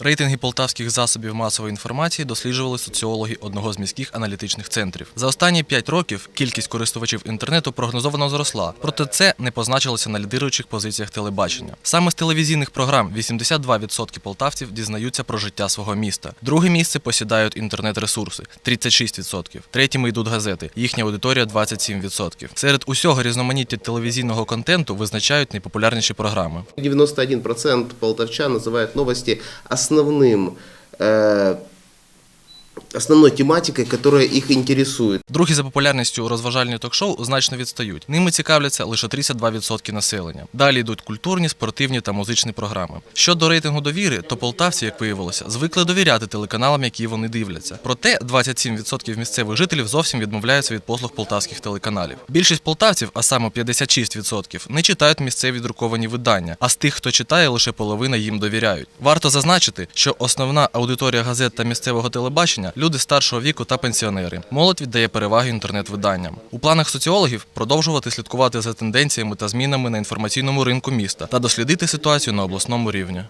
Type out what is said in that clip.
Рейтинги полтавських засобів масової інформації досліджували соціологи одного з міських аналітичних центрів. За останні 5 років кількість користувачів інтернету прогнозовано зросла, проте це не позначилося на лідируючих позиціях телебачення. Саме з телевізійних програм 82% полтавців дізнаються про життя свого міста. Друге місце посідають інтернет-ресурси 36%. Третіми йдуть газети. Їхня аудиторія 27%. Серед усього різноманіття телевізійного контенту визначають найпопулярніші програми. 91% полтавчан называют новости основным, э, основной тематикой, которая их интересует. Другі за популярністю розважальні ток-шоу значно відстають. Ними цікавляться лише 32% населення. Далі йдуть культурні, спортивні та музичні програми. Щодо рейтингу довіри, то полтавці, як виявилося, звикли довіряти телеканалам, які вони дивляться. Проте 27% місцевих жителів зовсім відмовляються від послуг полтавських телеканалів. Більшість полтавців, а саме 56%, не читають місцеві друковані видання. А з тих, хто читає, лише половина їм довіряють. Варто зазначити, що основна аудиторія газет та місцевого телебачення люди старшого віку та пенсіонери. Молодь віддає переваги інтернет-виданням. У планах соціологів продовжувати слідкувати за тенденціями та змінами на інформаційному ринку міста та дослідити ситуацію на обласному рівні.